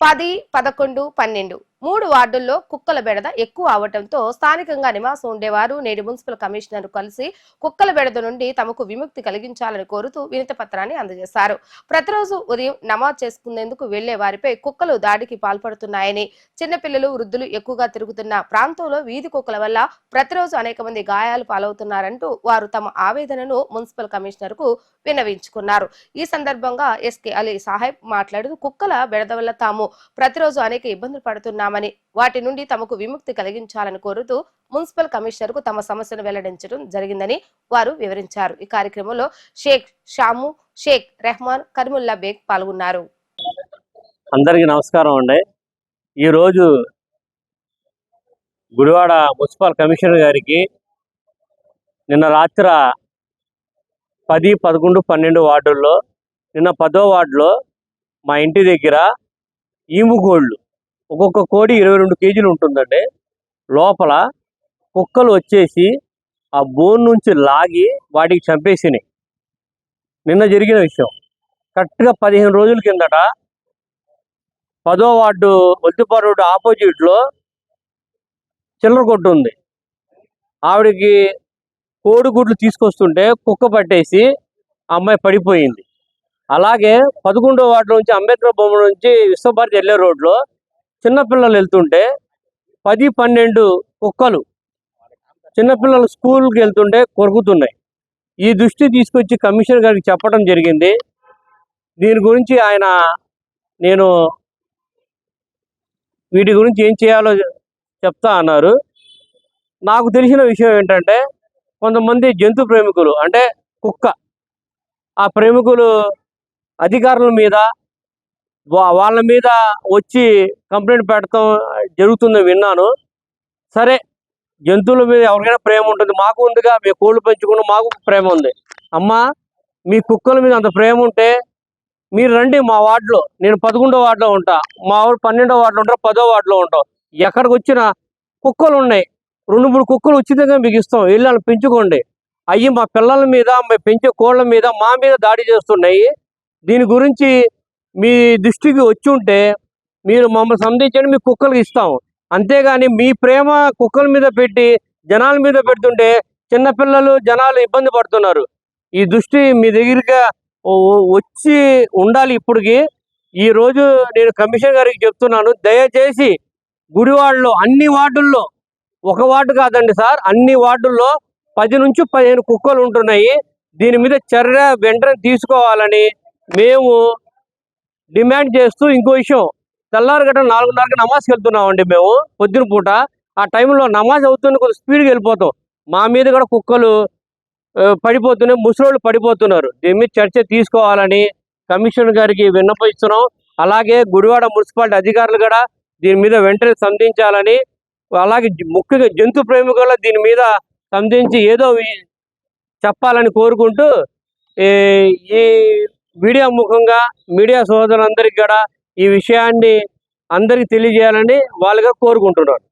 పది పదకొండు పన్నెండు. మూడు వార్డుల్లో కుక్కల బెడద ఎక్కువ అవటంతో స్థానికంగా నివాసం ఉండేవారు. నేడు మున్సిపల్ కమిషనర్ కలిసి కుక్కల బెడద నుండి తమకు విముక్తి కలిగించాలని కోరుతూ వినతి పత్రాన్ని అందజేశారు. ప్రతిరోజు ఉదయం నమాజ్ చేసుకునేందుకు వెళ్ళే వారిపై కుక్కలు దాడికి పాల్పడుతున్నాయని చిన్నపిల్లలు వృద్ధులు ఎక్కువగా తిరుగుతున్న ప్రాంతంలో వీధి కుక్కల వల్ల ప్రతిరోజు అనేక మంది గాయాలు పాలవుతున్నారంటూ వారు తమ ఆవేదనను మున్సిపల్ కమిషనర్కు విన్నవించుకున్నారు. ఈ సందర్భంగా ఎస్కే అలీ సాహెబ్ మాట్లాడుతూ కుక్కల బెడద వల్ల తాము ప్రతిరోజు అనేక ఇబ్బందులు చేస్తున్నామని వాటి నుండి తమకు విముక్తి కలిగించాలని కోరుతూ మున్సిపల్ కమిషనర్కు తమ సమస్యను వెల్లడించడం జరిగిందని వారు వివరించారు. ఈ కార్యక్రమంలో షేక్ షాము షేక్ రెహమాన్ కరిముల్లా బేగ్ పాల్గొన్నారు. అందరికీ నమస్కారం అండి. ఈరోజు గుడివాడ మున్సిపల్ కమిషనర్ గారికి నిన్న రాత్ర పది పదకొండు పన్నెండు వార్డుల్లో నిన్న పదో వార్డులో మా ఇంటి దగ్గర ఈము కోళ్ళు ఒక్కొక్క కోడి ఇరవై రెండు కేజీలు ఉంటుందండి. లోపల కుక్కలు వచ్చేసి ఆ బోన్ నుంచి లాగి వాటికి చంపేసినాయి. నిన్న జరిగిన విషయం. కరెక్ట్గా పదిహేను రోజుల కిందట పదో వార్డు ఒత్తిపా రోడ్డు ఆపోజిట్లో చిల్లర కొట్టు ఉంది. ఆవిడకి కోడిగుడ్లు తీసుకొస్తుంటే కుక్క పట్టేసి ఆ అమ్మాయి పడిపోయింది. అలాగే పదకొండో వార్డు నుంచి అంబేద్కర్ బొమ్మ నుంచి విశ్వభారతి వెళ్ళే రోడ్లో చిన్నపిల్లలు వెళ్తుంటే పది పన్నెండు కుక్కలు చిన్నపిల్లలు స్కూల్కి వెళ్తుంటే కొరుకుతున్నాయి. ఈ దృష్టి తీసుకొచ్చి కమిషనర్ గారికి చెప్పడం జరిగింది. దీని గురించి ఆయన నేను వీటి గురించి ఏం చేయాలో చెప్తా అన్నారు. నాకు తెలిసిన విషయం ఏంటంటే కొంతమంది జంతు ప్రేమికులు అంటే కుక్క ఆ ప్రేమికులు అధికారుల మీద వాళ్ళ మీద వచ్చి కంప్లైంట్ పెట్టడం జరుగుతుందని విన్నాను. సరే జంతువుల మీద ఎవరికైనా ప్రేమ ఉంటుంది. మాకు ఉందిగా మేము కోళ్ళు పెంచుకున్న మాకు ప్రేమ ఉంది. అమ్మా మీ కుక్కల మీద అంత ప్రేమ ఉంటే మీరు రండి మా వార్డులో. నేను పదకొండో వార్డులో ఉంటా. మా వాళ్ళు పన్నెండో వార్డులో ఉంటారు పదో వార్డులో ఉంటాం. ఎక్కడికి వచ్చినా కుక్కలు ఉన్నాయి. రెండు మూడు కుక్కలు ఉచితంగా మీకు ఇస్తాం. వెళ్ళి పెంచుకోండి. అవి మా పిల్లల మీద మా పెంచే కోళ్ళ మీద మా మీద దాడి చేస్తున్నాయి. దీని గురించి మీ దృష్టికి వచ్చి ఉంటే మీరు మమ్మల్ని సంధించండి మీ కుక్కలకు ఇస్తాం. అంతేగాని మీ ప్రేమ కుక్కల మీద పెట్టి జనాల మీద పెడుతుంటే చిన్నపిల్లలు జనాలు ఇబ్బంది పడుతున్నారు. ఈ దృష్టి మీ దగ్గరగా వచ్చి ఉండాలి ఇప్పటికి. ఈ రోజు నేను కమిషన్ గారికి చెప్తున్నాను దయచేసి గుడివాడలో అన్ని వార్డుల్లో ఒక వార్డు కాదండి సార్ అన్ని వార్డుల్లో పది నుంచి పదిహేను కుక్కలు ఉంటున్నాయి. దీని మీద చర్య వెంటనే తీసుకోవాలని మేము డిమాండ్ చేస్తూ ఇంకో విషయం. తెల్లారి గట్ట నాలుగున్నరకి నమాజ్కి వెళ్తున్నామండి మేము పొద్దున పూట. ఆ టైంలో నమాజ్ అవుతుంది కొంచెం స్పీడ్గా వెళ్ళిపోతాం. మా మీద కూడా కుక్కలు పడిపోతున్నాయి ముసలోళ్ళు పడిపోతున్నారు. దీని మీద చర్చ తీసుకోవాలని కమిషనర్ గారికి విన్నపిస్తున్నాం అలాగే గుడివాడ మున్సిపాలిటీ అధికారులు కూడా దీని మీద వెంటనే సంధించాలని అలాగే ముఖ్యంగా జంతు ప్రేమికులు దీని మీద సంధించి ఏదో చెప్పాలని కోరుకుంటూ ఈ వీడియో మీడియా ముఖంగా మీడియా సోదరులందరికీ కూడా ఈ విషయాన్ని అందరికీ తెలియజేయాలని వాళ్ళుగా కోరుకుంటున్నారు